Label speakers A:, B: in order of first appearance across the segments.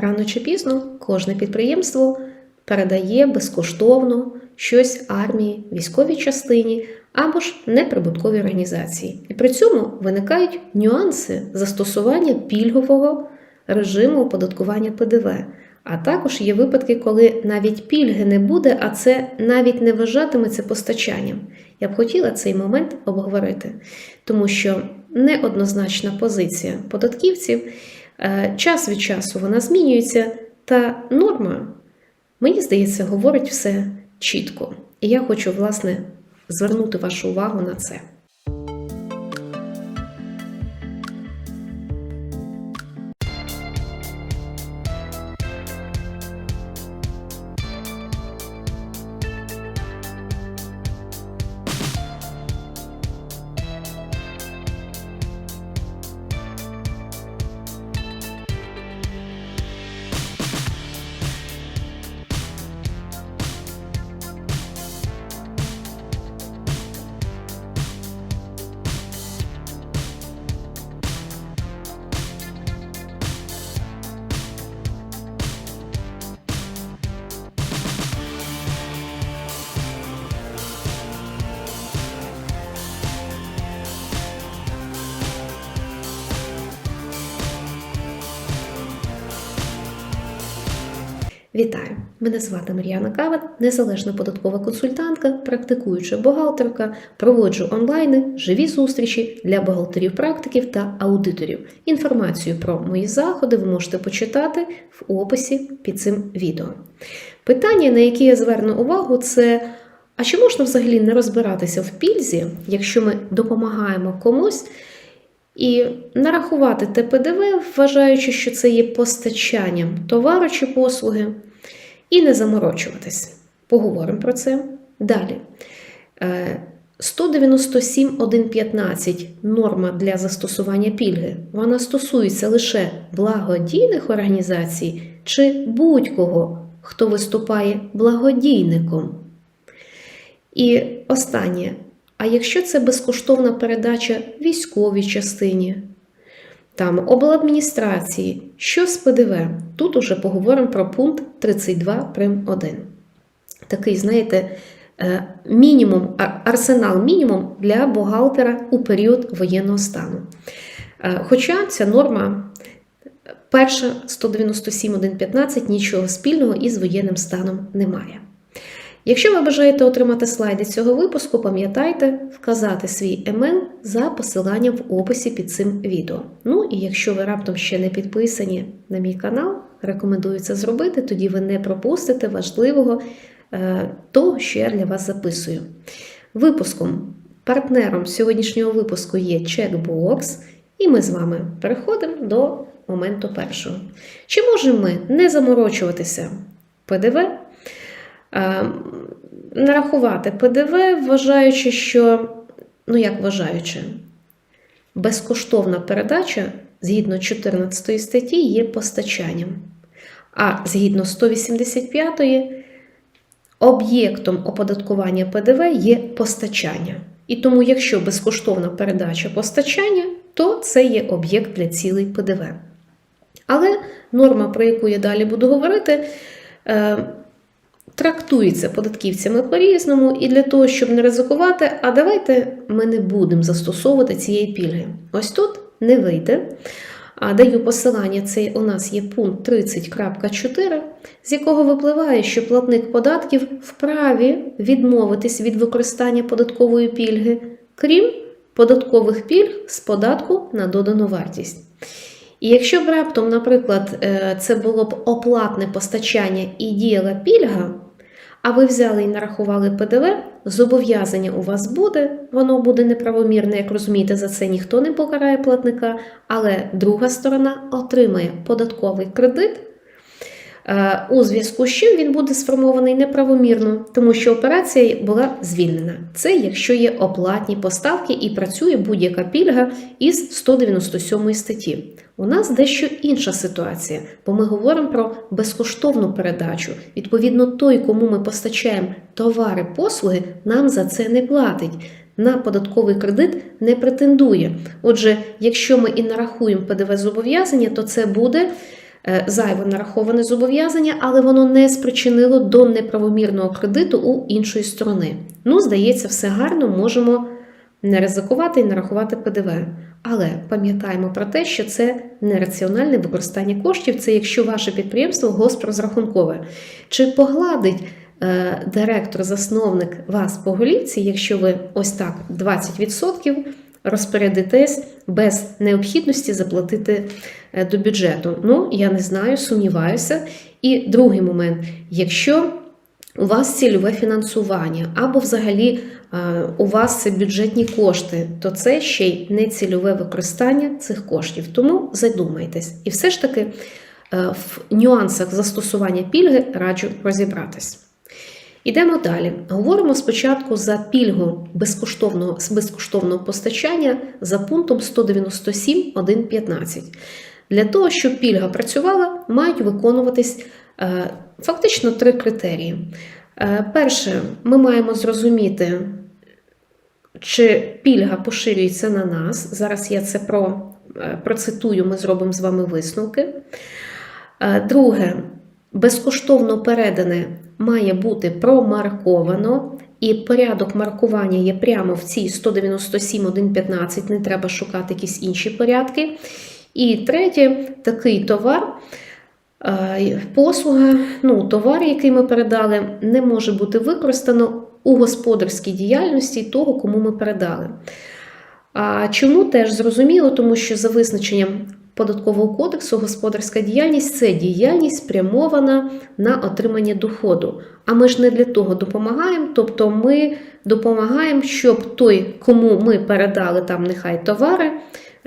A: Рано чи пізно кожне підприємство передає безкоштовно щось армії, військовій частині або ж неприбутковій організації. І при цьому виникають нюанси застосування пільгового режиму оподаткування ПДВ. А також є випадки, коли навіть пільги не буде, а це навіть не вважатиметься постачанням. Я б хотіла цей момент обговорити, тому що неоднозначна позиція податківців, час від часу вона змінюється, та норма, мені здається, говорить все чітко. І я хочу, власне, звернути вашу увагу на це. Вітаю! Мене звати Мар'яна Кават, незалежна податкова консультантка, практикуюча бухгалтерка, проводжу онлайни, живі зустрічі для бухгалтерів, практиків та аудиторів. Інформацію про мої заходи ви можете почитати в описі під цим відео. Питання, на які я зверну увагу, це а чи можна взагалі не розбиратися в пільзі, якщо ми допомагаємо комусь? І нарахувати те ПДВ, вважаючи, що це є постачанням товару чи послуги, і не заморочуватись. Поговоримо про це далі. Е, 197.1.15 норма для застосування пільги. Вона стосується лише благодійних організацій чи будь-кого, хто виступає благодійником. І останнє. А якщо це безкоштовна передача військовій частині, там обладміністрації, що з ПДВ? Тут уже поговоримо про пункт 32 прим 1. Такий, знаєте, е, мінімум, арсенал мінімум для бухгалтера у період воєнного стану. Е, Хоча ця норма перша 197.1.15 нічого спільного із воєнним станом немає. Якщо ви бажаєте отримати слайди цього випуску, пам'ятайте вказати свій емейл за посиланням в описі під цим відео. Ну і якщо ви раптом ще не підписані на мій канал, рекомендую це зробити, тоді ви не пропустите важливого е, того, що я для вас записую. Випуском, партнером сьогоднішнього випуску є Checkbox, і ми з вами переходимо до моменту першого. Чи можемо ми не заморочуватися ПДВ? Е, нарахувати ПДВ, вважаючи, що, ну як вважаючи, безкоштовна передача згідно 14 статті є постачанням. А згідно 185 об'єктом оподаткування ПДВ є постачання. І тому, якщо безкоштовна передача постачання, то це є об'єкт для цілей ПДВ. Але норма, про яку я далі буду говорити, е, трактується податківцями по-різному, і для того, щоб не ризикувати, а давайте ми не будемо застосовувати цієї пільги. Ось тут не вийде. А даю посилання, це у нас є пункт 30.4, з якого випливає, що платник податків вправі відмовитись від використання податкової пільги, крім податкових пільг з податку на додану вартість. І якщо б раптом, наприклад, е, це було б оплатне постачання і діяла пільга, а ви взяли і нарахували ПДВ, зобов'язання у вас буде, воно буде неправомірне, як розумієте, за це ніхто не покарає платника, але друга сторона отримає податковий кредит. Е, У зв'язку з чим він буде сформований неправомірно, тому що операція була звільнена. Це якщо є оплатні поставки і працює будь-яка пільга із 197 статті. У нас дещо інша ситуація, бо ми говоримо про безкоштовну передачу. Відповідно, той, кому ми постачаємо товари, послуги, нам за це не платить. На податковий кредит не претендує. Отже, якщо ми і нарахуємо ПДВ зобов'язання, то це буде е, зайве нараховане зобов'язання, але воно не спричинило до неправомірного кредиту у іншої сторони. Ну, здається, все гарно, можемо не ризикувати і нарахувати ПДВ. Але пам'ятаємо про те, що це нераціональне використання коштів, це якщо ваше підприємство госпрозрахункове. Чи погладить е, директор-засновник вас по голівці, якщо ви ось так 20% розпорядитесь без необхідності заплатити е, до бюджету? Ну, я не знаю, сумніваюся. І другий момент, якщо у вас цільове фінансування, або взагалі е, у вас бюджетні кошти, то це ще й не цільове використання цих коштів. Тому задумайтесь. І все ж таки е, в нюансах застосування пільги раджу розібратись. Ідемо далі. Говоримо спочатку за пільгу безкоштовного, безкоштовного постачання за пунктом 197.1.15. Для того, щоб пільга працювала, мають виконуватись е, фактично три критерії. Е, Перше, ми маємо зрозуміти, чи пільга поширюється на нас. Зараз я це про, е, процитую, ми зробимо з вами висновки. Друге, безкоштовно передане має бути промарковано, і порядок маркування є прямо в цій 197.1.15, не треба шукати якісь інші порядки. І третє, такий товар, е, послуга, ну, товар, який ми передали, не може бути використано у господарській діяльності того, кому ми передали. А чому теж зрозуміло, тому що за визначенням податкового кодексу господарська діяльність це діяльність спрямована на отримання доходу. А ми ж не для того допомагаємо, тобто ми допомагаємо, щоб той, кому ми передали там нехай товари,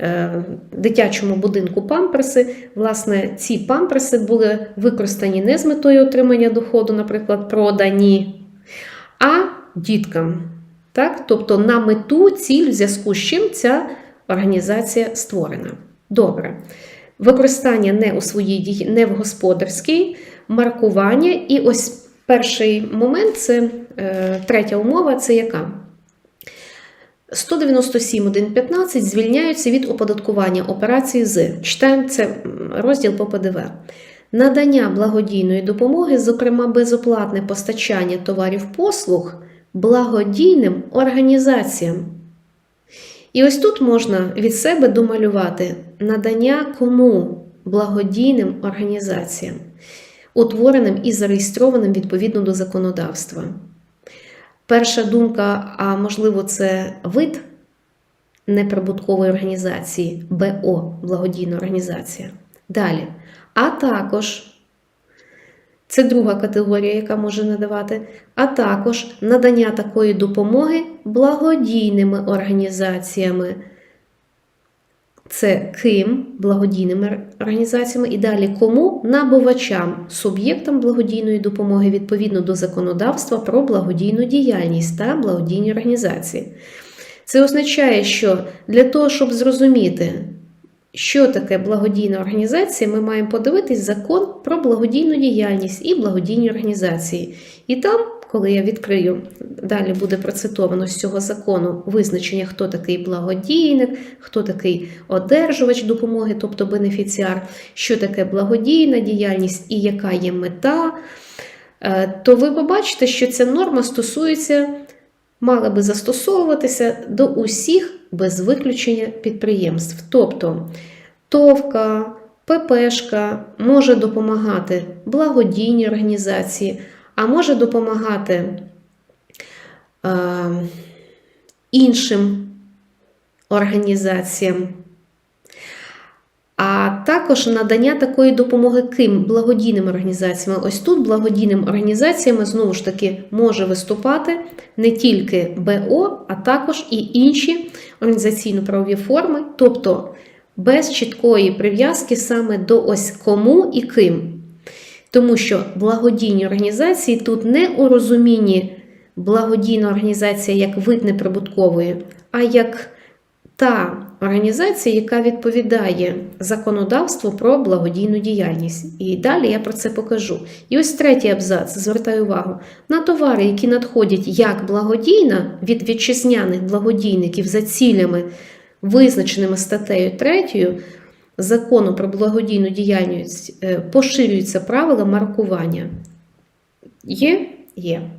A: е, дитячому будинку памперси, власне, ці памперси були використані не з метою отримання доходу, наприклад, продані, а діткам. Так? Тобто на мету ціль, в зв'язку з чим ця організація створена. Добре. Використання не у своїй дії, не в господарській, маркування. І ось перший момент це е, третя умова це яка? 197.1.15 звільняються від оподаткування операцій з. Читаємо це розділ по ПДВ. Надання благодійної допомоги, зокрема безоплатне постачання товарів послуг благодійним організаціям. І ось тут можна від себе домалювати надання кому благодійним організаціям, утвореним і зареєстрованим відповідно до законодавства. Перша думка, а можливо, це вид неприбуткової організації, БО, благодійна організація. Далі. А також це друга категорія, яка може надавати, а також надання такої допомоги благодійними організаціями. Це ким благодійними організаціями і далі кому набувачам, суб'єктам благодійної допомоги відповідно до законодавства про благодійну діяльність та благодійні організації. Це означає, що для того, щоб зрозуміти, що таке благодійна організація, ми маємо подивитись закон про благодійну діяльність і благодійні організації. І там, коли я відкрию, далі буде процитовано з цього закону визначення, хто такий благодійник, хто такий одержувач допомоги, тобто бенефіціар, що таке благодійна діяльність і яка є мета, е, то ви побачите, що ця норма стосується, мала би застосовуватися до усіх без виключення підприємств. Тобто ТОВКа, ППшка може допомагати благодійній організації, а може допомагати е, іншим організаціям. А також надання такої допомоги ким благодійним організаціями. Ось тут благодійним організаціями знову ж таки може виступати не тільки БО, а також і інші організаційно-правові форми, тобто без чіткої прив'язки саме до ось кому і ким. Тому що благодійні організації тут не у розумінні благодійна організація як вид неприбуткової, а як та організація, яка відповідає законодавству про благодійну діяльність. І далі я про це покажу. І ось третій абзац, звертаю увагу, на товари, які надходять як благодійна від вітчизняних благодійників за цілями, визначеними статтею 3, закону про благодійну діяльність е, поширюються правила маркування? Є? Є.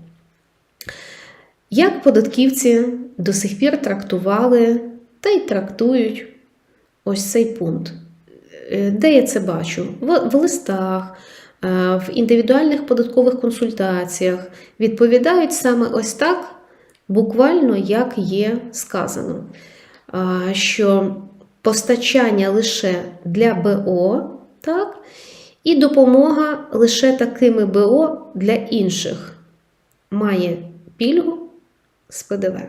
A: Як податківці до сих пір трактували та й трактують ось цей пункт? Е, Де я це бачу? В, в листах, е, в індивідуальних податкових консультаціях відповідають саме ось так, буквально як є сказано, що постачання лише для БО, так, і допомога лише такими БО для інших. Має пільгу з ПДВ.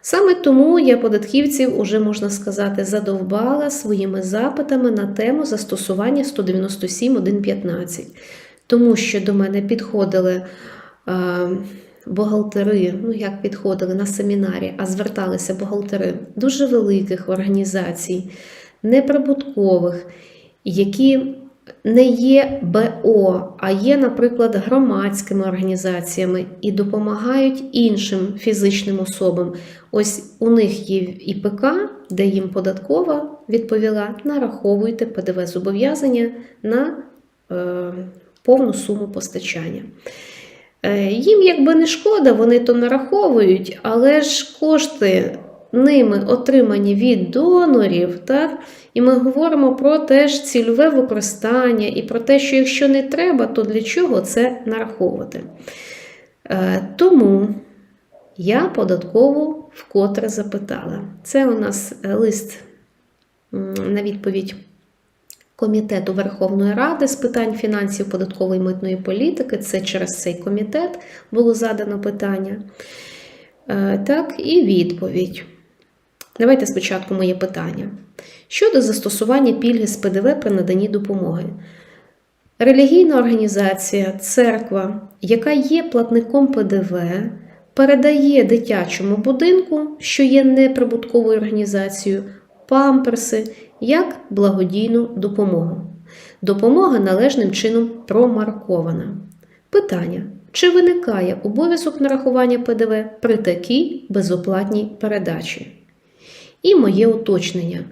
A: Саме тому я податківців уже можна сказати задовбала своїми запитами на тему застосування 197.1.15, тому що до мене підходили бухгалтери, ну як підходили на семінарі, а зверталися бухгалтери дуже великих організацій, неприбуткових, які не є БО, а є, наприклад, громадськими організаціями і допомагають іншим фізичним особам. Ось у них є ІПК, де їм податкова відповіла: нараховуйте ПДВ зобов'язання на е, повну суму постачання. Е, їм якби не шкода, вони то нараховують, але ж кошти ними отримані від донорів, так? І ми говоримо про теж цільове використання і про те, що якщо не треба, то для чого це нараховувати. Е, Тому я податкову вкотре запитала. Це у нас е, лист на відповідь Комітету Верховної Ради з питань фінансів, податкової і митної політики. Це через цей комітет було задано питання. Е, Так, і відповідь. Давайте спочатку моє питання. Щодо застосування пільги з ПДВ при наданні допомоги. Релігійна організація, церква, яка є платником ПДВ, передає дитячому будинку, що є неприбутковою організацією, памперси як благодійну допомогу. Допомога належним чином промаркована. Питання: чи виникає обов'язок нарахування ПДВ при такій безоплатній передачі? І моє уточнення.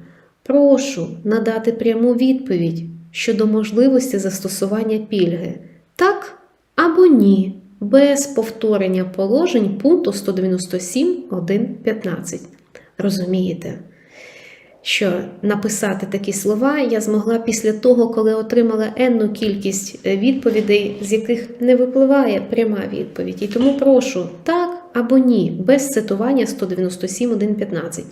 A: Прошу надати пряму відповідь щодо можливості застосування пільги так або ні, без повторення положень пункту 197.1.15. Розумієте, що написати такі слова я змогла після того, коли отримала енну кількість е, відповідей, з яких не випливає пряма відповідь. І тому прошу так або ні, без цитування 197.1.15.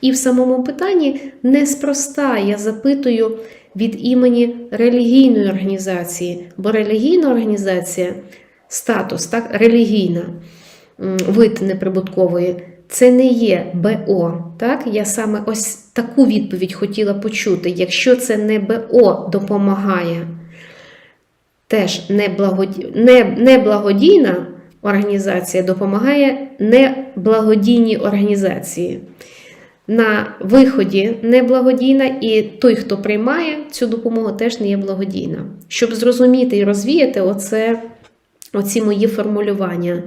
A: І в самому питанні неспроста я запитую від імені релігійної організації, бо релігійна організація, статус, так, релігійна, вид неприбуткової, це не є БО. Так? Я саме ось таку відповідь хотіла почути. Якщо це не БО допомагає, теж неблагодійна організація допомагає неблагодійній організації на виході неблагодійна, і той, хто приймає цю допомогу, теж не є благодійна. Щоб зрозуміти і розвіяти оце, оці мої формулювання.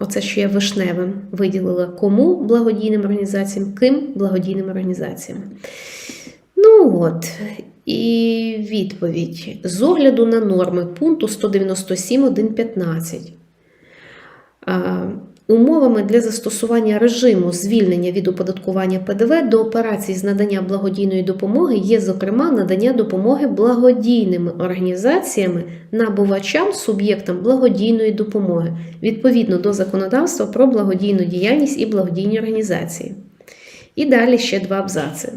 A: Оце, що я вишневим виділила кому благодійним організаціям, ким благодійним організаціям. Ну от, і відповідь. З огляду на норми пункту 197.1.15. Умовами для застосування режиму звільнення від оподаткування ПДВ до операцій з надання благодійної допомоги є, зокрема, надання допомоги благодійними організаціями набувачам суб'єктам благодійної допомоги відповідно до законодавства про благодійну діяльність і благодійні організації. І далі ще два абзаци.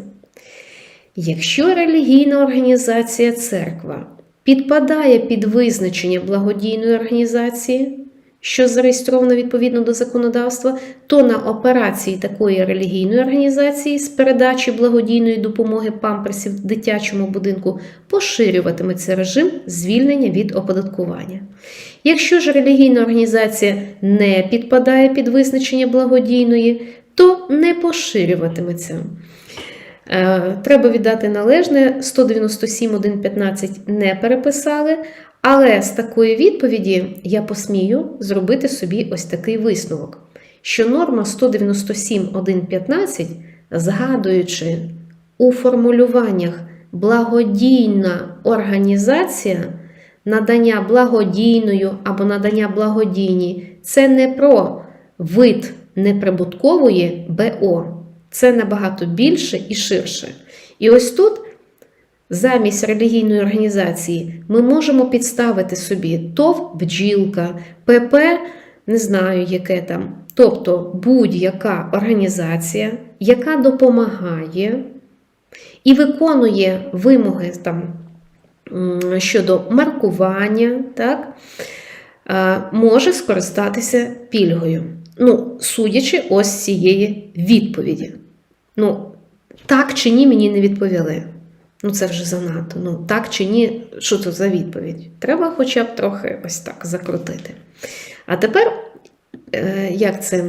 A: Якщо релігійна організація церква підпадає під визначення благодійної організації, що зареєстровано відповідно до законодавства, то на операції такої релігійної організації з передачі благодійної допомоги памперсів дитячому будинку поширюватиметься режим звільнення від оподаткування. Якщо ж релігійна організація не підпадає під визначення благодійної, то не поширюватиметься. Е, Треба віддати належне 197.1.15 не переписали, але з такої відповіді я посмію зробити собі ось такий висновок, що норма 197.1.15 згадуючи у формулюваннях благодійна організація, надання благодійною або надання благодійні це не про вид неприбуткової БО. Це набагато більше і ширше. І ось тут, замість релігійної організації, ми можемо підставити собі ТОВ бджілка, ПП, не знаю, яке там. Тобто будь-яка організація, яка допомагає і виконує вимоги там, щодо маркування, так, може скористатися пільгою. Ну, судячи ось цієї відповіді. Ну, так чи ні, мені не відповіли. Ну, це вже занадто. Ну, так чи ні, що це за відповідь? Треба хоча б трохи ось так закрутити. А тепер, е, як це?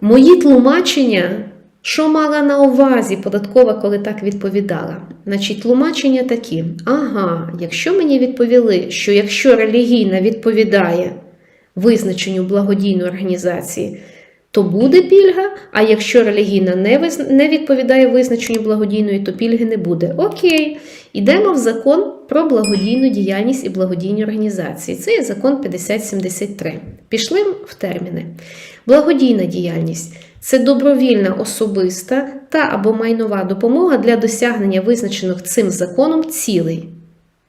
A: Мої тлумачення, що мала на увазі податкова, коли так відповідала? Значить, тлумачення такі: ага, якщо мені відповіли, що якщо релігійна відповідає визначенню благодійної організації, то буде пільга, а якщо релігійна не, виз... не відповідає визначенню благодійної, то пільги не буде. Окей, йдемо в закон про благодійну діяльність і благодійні організації. Це є закон 5073. Пішли в терміни. Благодійна діяльність це добровільна особиста та або майнова допомога для досягнення визначених цим законом цілей.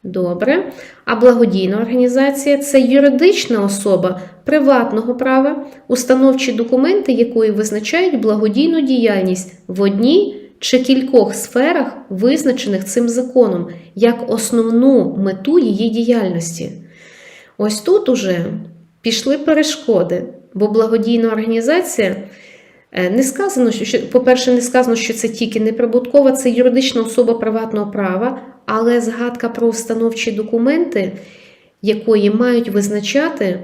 A: Добре. А благодійна організація це юридична особа приватного права, установчі документи якої визначають благодійну діяльність в одній чи кількох сферах, визначених цим законом, як основну мету її діяльності. Ось тут уже пішли перешкоди, бо благодійна організація. Е, Не сказано, що, по-перше, не сказано, що це тільки неприбуткова, це юридична особа приватного права, але згадка про установчі документи, якої мають визначати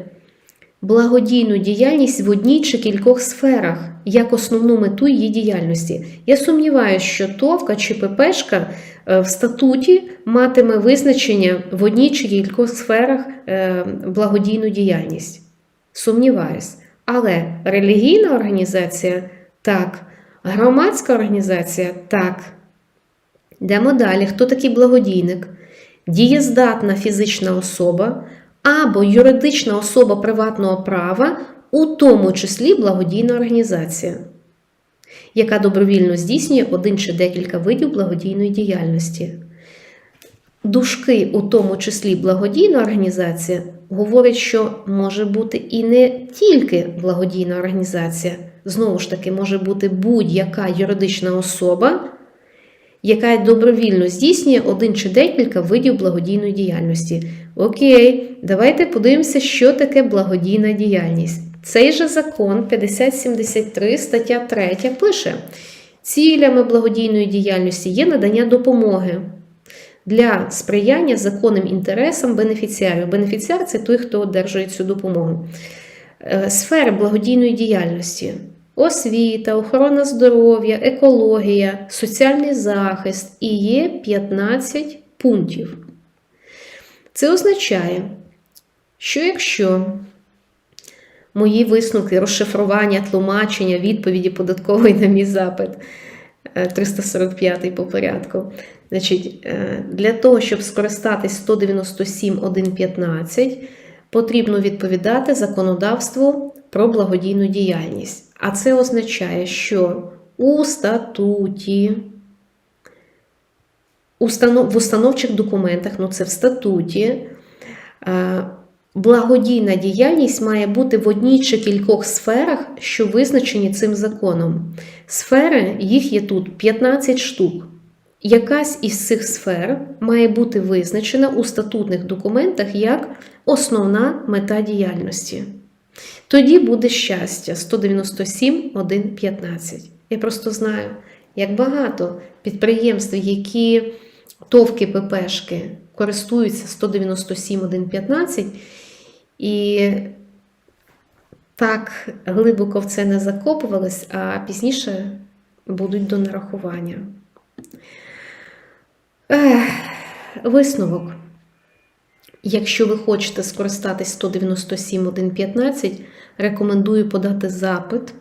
A: благодійну діяльність в одній чи кількох сферах, як основну мету її діяльності. Я сумніваюся, що ТОВКа чи ППшка е, в статуті матиме визначення в одній чи кількох сферах е, благодійну діяльність. Сумніваюсь. Але релігійна організація так, громадська організація так. Йдемо далі. Хто такий благодійник? Дієздатна фізична особа або юридична особа приватного права, у тому числі благодійна організація, яка добровільно здійснює один чи декілька видів благодійної діяльності. Дужки, у тому числі благодійна організація, говорять, що може бути і не тільки благодійна організація, знову ж таки, може бути будь-яка юридична особа, яка добровільно здійснює один чи декілька видів благодійної діяльності. Окей, давайте подивимося, що таке благодійна діяльність. Цей же закон 5073 стаття 3 пише: цілями благодійної діяльності є надання допомоги для сприяння законним інтересам бенефіціарів. Бенефіціар це той, хто одержує цю допомогу. Е, Сфери благодійної діяльності. Освіта, охорона здоров'я, екологія, соціальний захист і є 15 пунктів. Це означає, що якщо мої висновки, розшифрування, тлумачення, відповіді податкової на мій запит е, 345 по порядку, значить, е, для того, щоб скористатись 197.1.15, потрібно відповідати законодавству про благодійну діяльність. А це означає, що у статуті, в установчих документах, ну це в статуті, е, благодійна діяльність має бути в одній чи кількох сферах, що визначені цим законом. Сфери, їх є тут 15 штук. Якась із цих сфер має бути визначена у статутних документах як основна мета діяльності. Тоді буде щастя 197 115. Я просто знаю, як багато підприємств, які товки ППшки користуються 197 115, і так глибоко в це не закопувались, а пізніше будуть до нарахування. Висновок. Якщо ви хочете скористатись 197.1.15, рекомендую подати запит,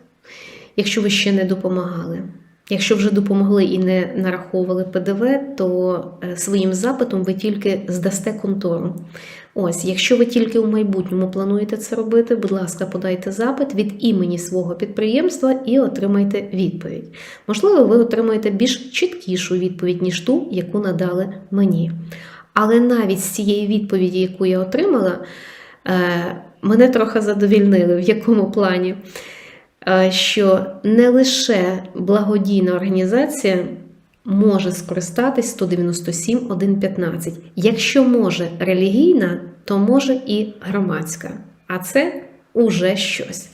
A: якщо ви ще не допомагали. Якщо вже допомогли і не нараховували ПДВ, то е, своїм запитом ви тільки здасте контору. Ось, якщо ви тільки у майбутньому плануєте це робити, будь ласка, подайте запит від імені свого підприємства і отримайте відповідь. Можливо, ви отримаєте більш чіткішу відповідь, ніж ту, яку надали мені. Але навіть з цієї відповіді, яку я отримала, е, мене трохи задовільнили, в якому плані. Е, Що не лише благодійна організація може скористатись 197.1.15. Якщо може релігійна, то може і громадська. А це уже щось.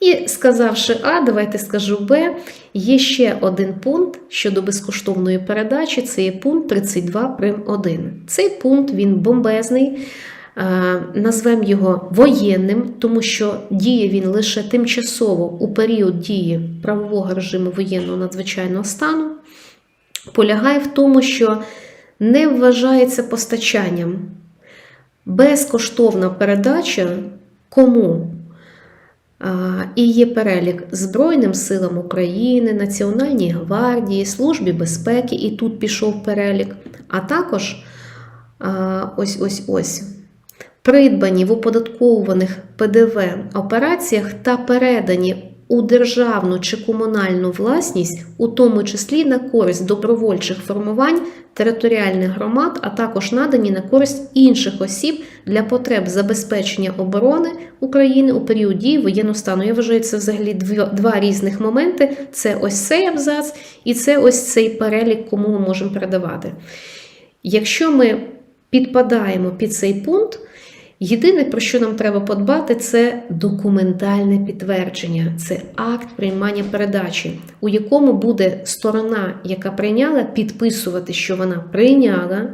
A: І сказавши А, давайте скажу Б, є ще один пункт щодо безкоштовної передачі. Це є пункт 32 прим 1. Цей пункт він бомбезний. Назвемо його воєнним, тому що діє він лише тимчасово у період дії правового режиму воєнного надзвичайного стану. Полягає в тому, що не вважається постачанням. Безкоштовна передача кому? І є перелік Збройним силам України, Національній гвардії, Службі безпеки, і тут пішов перелік, а також ось ось ось придбані в оподатковуваних ПДВ операціях та передані у державну чи комунальну власність, у тому числі на користь добровольчих формувань територіальних громад, а також надані на користь інших осіб для потреб забезпечення оборони України у період дії воєнного стану. Я вважаю, це взагалі два, різних моменти: це ось цей абзац, і це ось цей перелік, кому ми можемо передавати. Якщо ми підпадаємо під цей пункт, Єдине, про що нам треба подбати, це документальне підтвердження, це акт приймання передачі, у якому буде сторона, яка прийняла, підписувати, що вона прийняла.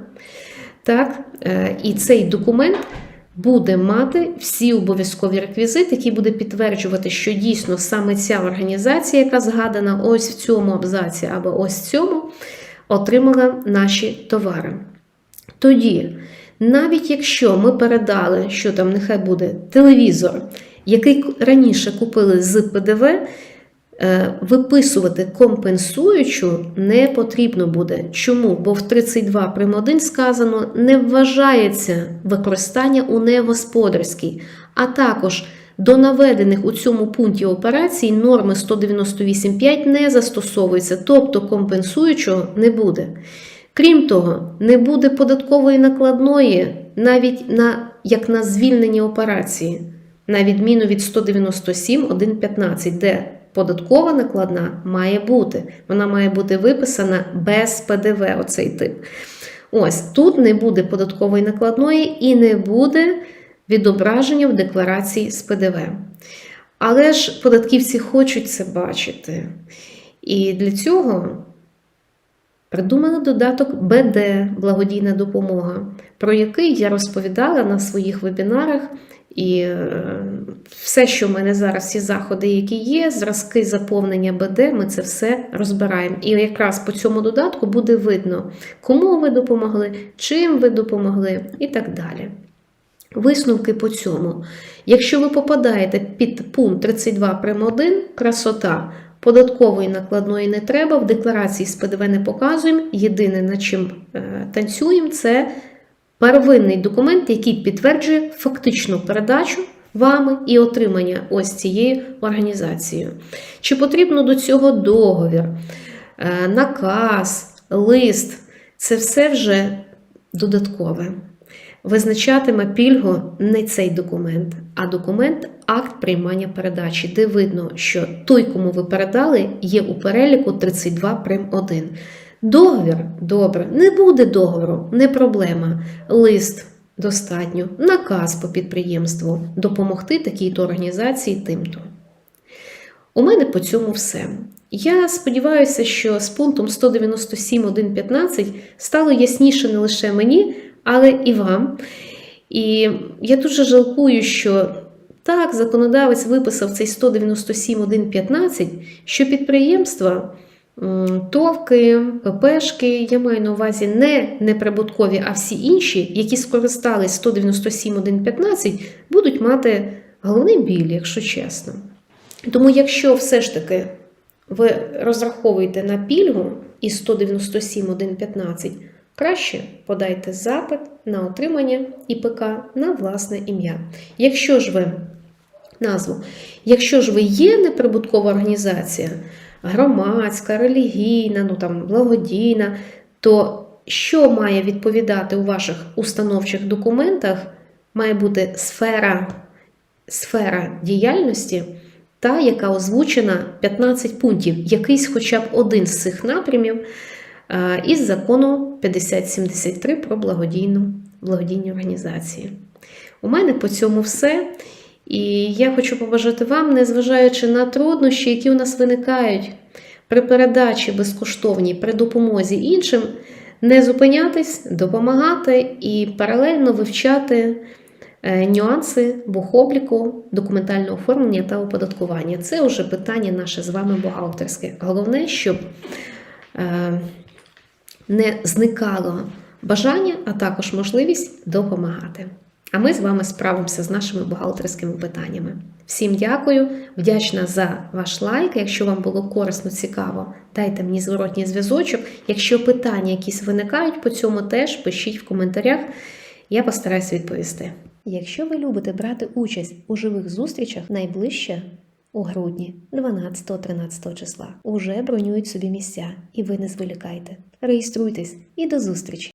A: Так? Е, І цей документ буде мати всі обов'язкові реквізити, які буде підтверджувати, що дійсно саме ця організація, яка згадана ось в цьому абзаці або ось в цьому, отримала наші товари. Тоді. Навіть якщо ми передали, що там нехай буде телевізор, який раніше купили з ПДВ, виписувати компенсуючу не потрібно буде. Чому? Бо в 32 прим. 1 сказано, не вважається використання у негосподарській, а також до наведених у цьому пункті операцій норми 198.5 не застосовуються, тобто компенсуючого не буде. Крім того, не буде податкової накладної навіть на, як на звільнені операції, на відміну від 197.1.15, де податкова накладна має бути. Вона має бути виписана без ПДВ, оцей тип. Ось тут не буде податкової накладної і не буде відображення в декларації з ПДВ. Але ж податківці хочуть це бачити. І для цього. Придумали додаток БД благодійна допомога, про який я розповідала на своїх вебінарах. І е, все, що в мене зараз, всі заходи, які є, зразки заповнення БД, ми це все розбираємо. І якраз по цьому додатку буде видно, кому ви допомогли, чим ви допомогли і так далі. Висновки по цьому. Якщо ви попадаєте під пункт 32 прим. 1, красота. Податкової накладної не треба, в декларації з ПДВ не показуємо. Єдине, над чим е, танцюємо, це первинний документ, який підтверджує фактичну передачу вами і отримання ось цією організацією. Чи потрібно до цього договір, е, наказ, лист це все вже додаткове визначатиме пільгу не цей документ, а документ акт приймання передачі, де видно, що той, кому ви передали, є у переліку 32 прим 1. Договір добре, не буде договору, не проблема. Лист достатньо, наказ по підприємству допомогти такій-то організації тим-то. У мене по цьому все. Я сподіваюся, що з пунктом 197.1.15 стало ясніше не лише мені, але і вам. І я дуже жалкую, що так, законодавець виписав цей 197.1.15, що підприємства, товки, ППшки, я маю на увазі не неприбуткові, а всі інші, які скористались 197.1.15, будуть мати головний біль, якщо чесно. Тому, якщо все ж таки ви розраховуєте на пільгу із 197.1.15, краще подайте запит на отримання ІПК на власне ім'я. Якщо ж ви назву, якщо ж ви є неприбуткова організація, громадська, релігійна, ну там благодійна, то що має відповідати у ваших установчих документах, має бути сфера, сфера діяльності, та, яка озвучена 15 пунктів, якийсь хоча б один з цих напрямів із закону 5073 про благодійну, благодійні організації. У мене по цьому все. І я хочу побажати вам, незважаючи на труднощі, які у нас виникають при передачі безкоштовній, при допомозі іншим, не зупинятись, допомагати і паралельно вивчати е, нюанси бухобліку, документального оформлення та оподаткування. Це вже питання наше з вами бухгалтерське. Головне, щоб е, не зникало бажання, а також можливість допомагати. А ми з вами справимося з нашими бухгалтерськими питаннями. Всім дякую, вдячна за ваш лайк. Якщо вам було корисно, цікаво, дайте мені зворотній зв'язочок. Якщо питання якісь виникають по цьому, теж пишіть в коментарях, я постараюсь відповісти. Якщо ви любите брати участь у живих зустрічах, найближче у грудні, 12-13 числа, уже бронюють собі місця, і ви не зволікайте. Реєструйтесь і до зустрічі!